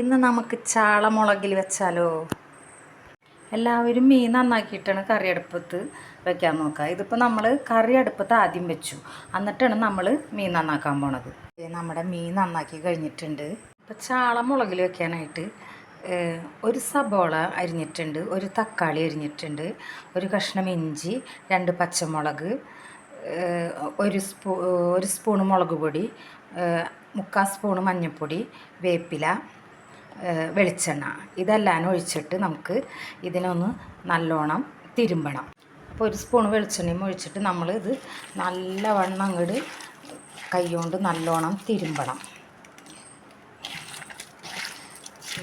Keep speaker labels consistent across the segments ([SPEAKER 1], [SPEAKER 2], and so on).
[SPEAKER 1] ഇന്ന് നമുക്ക് ചാളമുളകിൽ വെച്ചാലോ? എല്ലാവരും മീൻ നന്നാക്കിയിട്ടാണ് കറി അടുപ്പത്ത് വെക്കാൻ നോക്കുക. ഇതിപ്പോൾ നമ്മൾ കറി അടുപ്പത്ത് ആദ്യം വെച്ചു. എന്നിട്ടാണ് നമ്മൾ മീൻ നന്നാക്കാൻ പോണത്. നമ്മുടെ മീൻ നന്നാക്കി കഴിഞ്ഞിട്ടുണ്ട്. ഇപ്പോൾ ചാളമുളകിൽ വെക്കാനായിട്ട് ഒരു സബോള അരിഞ്ഞിട്ടുണ്ട് ഒരു തക്കാളി അരിഞ്ഞിട്ടുണ്ട് ഒരു കഷ്ണം ഇഞ്ചി രണ്ട് പച്ചമുളക് ഒരു സ്പൂ ഒരു സ്പൂണ് മുളക് പൊടി മുക്കാൽ സ്പൂണ് മഞ്ഞൾപ്പൊടി വേപ്പില വെളിച്ചെണ്ണ. ഇതെല്ലാം ഒഴിച്ചിട്ട് നമുക്ക് ഇതിനൊന്ന് നല്ലോണം തിരുമ്പണം. അപ്പോൾ ഒരു സ്പൂൺ വെളിച്ചെണ്ണയും ഒഴിച്ചിട്ട് നമ്മൾ ഇത് നല്ലവണ്ണം അങ്ങോട്ട് കൈകൊണ്ട് നല്ലോണം തിരുമ്പണം.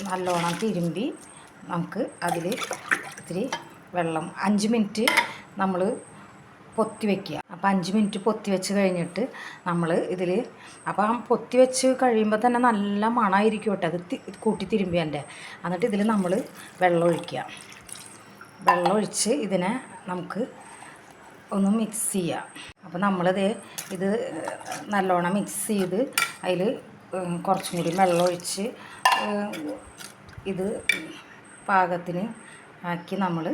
[SPEAKER 1] നല്ലോണം തിരുമ്പി നമുക്ക് അതിൽ ഇത്തിരി വെള്ളം അഞ്ച് മിനിറ്റ് നമ്മൾ പൊത്തി വെക്കുക. അപ്പോൾ അഞ്ച് മിനിറ്റ് പൊത്തി വെച്ച് കഴിഞ്ഞിട്ട് നമ്മൾ ഇതിൽ അപ്പോൾ ആ പൊത്തി വെച്ച് കഴിയുമ്പോൾ തന്നെ നല്ല മണമായിരിക്കും കേട്ടോ. അത് കൂട്ടി തിരുമ്പിയന്റെ എന്നിട്ട് ഇതിൽ നമ്മൾ വെള്ളം ഒഴിക്കുക. വെള്ളം ഒഴിച്ച് ഇതിനെ നമുക്ക് ഒന്ന് മിക്സ് ചെയ്യാം. അപ്പോൾ നമ്മളിത് ഇത് നല്ലോണം മിക്സ് ചെയ്ത് അതിൽ കുറച്ചും കൂടി വെള്ളം ഒഴിച്ച് ഇത് പാകത്തിന് ആക്കി നമ്മൾ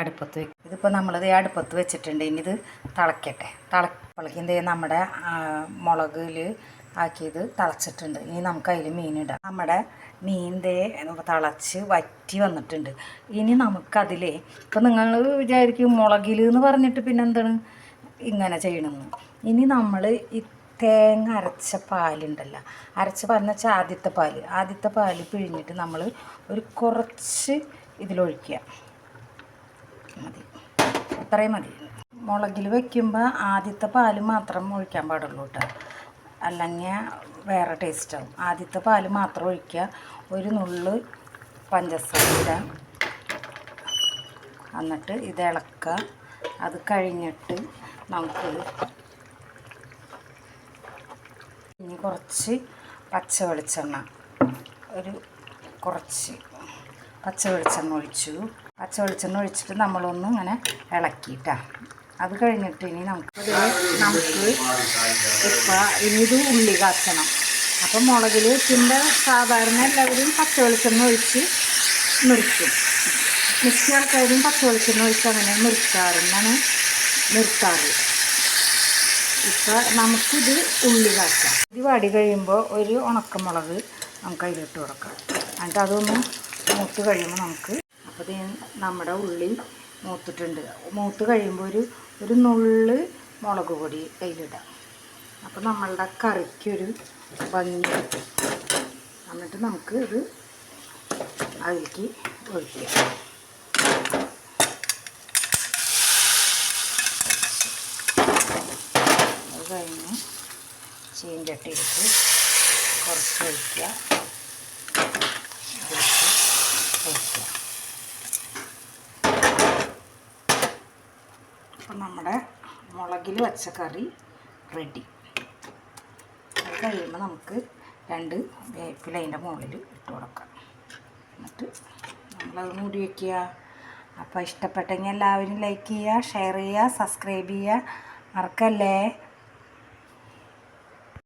[SPEAKER 1] അടുപ്പത്ത് വെക്കും. ഇതിപ്പോൾ നമ്മളിത് അടുപ്പത്ത് വെച്ചിട്ടുണ്ട്. ഇനി ഇത് തിളക്കട്ടെ. തിള ചെയ്യും? നമ്മുടെ മുളകിൽ ആക്കിയത് തിളച്ചിട്ടുണ്ട്. ഇനി നമുക്ക് അതിൽ മീനിടാം നമ്മുടെ മീൻ ദേ തിളച്ച് വറ്റി വന്നിട്ടുണ്ട്. ഇനി നമുക്കതിൽ ഇപ്പം നിങ്ങൾ വിചാരിക്കും മുളകിൽ എന്ന് പറഞ്ഞിട്ട് പിന്നെ എന്താണ് ഇങ്ങനെ ചെയ്യണമെന്ന് ഇനി നമ്മൾ ഈ തേങ്ങ അരച്ച പാലുണ്ടല്ലോ. അരച്ച പാലെന്ന് വെച്ചാൽ ആദ്യത്തെ പാൽ. ആദ്യത്തെ പാൽ പിഴിഞ്ഞിട്ട് നമ്മൾ ഒരു കുറച്ച് ഇതിലൊഴിക്കുക. മതി. അത്രയും മതി. മുളകിൽ വെക്കുമ്പോൾ ആദ്യത്തെ പാൽ മാത്രം ഒഴിക്കാൻ പാടുള്ളൂ കേട്ടോ. അല്ലെങ്കിൽ വേറെ ടേസ്റ്റാവും ആദ്യത്തെ പാൽ മാത്രം ഒഴിക്കുക. ഒരു നുള്ള് പഞ്ചസാര ഇടുക എന്നിട്ട് ഇത് ഇളക്കുക. അത് കഴിഞ്ഞിട്ട് നമുക്ക് ഇനി കുറച്ച് പച്ച വെളിച്ചെണ്ണ ഒരു കുറച്ച് പച്ച വെളിച്ചെണ്ണ ഒഴിച്ചു. പച്ച വെളിച്ചെണ്ണ ഒഴിച്ചിട്ട് നമ്മളൊന്ന് ഇങ്ങനെ ഇളക്കിയിട്ടാ. അത് കഴിഞ്ഞിട്ട് ഇനി നമുക്ക് നമുക്ക് ഇപ്പം ഇനി ഇത് ഉള്ളി കാച്ചണം. അപ്പം മുളകിൽ വെക്കുമ്പോൾ സാധാരണ എല്ലാവരും പച്ച വെളിച്ചെണ്ണ ഒഴിച്ച് നിർത്തും മിക്ക ആൾക്കാരും പച്ച വെളിച്ചെണ്ണ ഒഴിച്ച് അങ്ങനെ നിർത്താറുണ്ടാണ് നിർത്താറ് ഇപ്പം നമുക്കിത് ഉള്ളി കാച്ചാം. ഇത് വാടി കഴിയുമ്പോൾ ഒരു ഉണക്കമുളക് നമുക്ക് അതിലിട്ട് കൊടുക്കാം. എന്നിട്ട് അതൊന്ന് മൂത്ത് കഴിയുമ്പോൾ നമുക്ക് അപ്പോൾ നമ്മുടെ ഉള്ളി മൂത്തിട്ടുണ്ട്. മൂത്ത് കഴിയുമ്പോൾ ഒരു ഒരു നുള്ള് മുളക് പൊടി അതിലിടാം അപ്പോൾ നമ്മളുടെ കറിക്കൊരു ഭംഗി. എന്നിട്ട് നമുക്ക് ഇത് അതിലേക്ക് ഒഴിക്കാം. അത് കഴിഞ്ഞ് ചീഞ്ചട്ടിയിട്ട് കുറച്ച് ഒഴിക്കുക ഒഴിച്ച് ഒഴിക്കുക അപ്പം നമ്മുടെ മുളകിൽ വെച്ച കറി റെഡി അത് കഴിയുമ്പോൾ നമുക്ക് രണ്ട് വേപ്പില അതിന്റെ മുകളിൽ ഇട്ട് കൊടുക്കാം. എന്നിട്ട് നമ്മളത് മൂടി വയ്ക്കുക അപ്പോൾ ഇഷ്ടപ്പെട്ടെങ്കിൽ എല്ലാവരും ലൈക്ക് ചെയ്യുക ഷെയർ ചെയ്യുക സബ്സ്ക്രൈബ് ചെയ്യുക. മറക്കല്ലേ?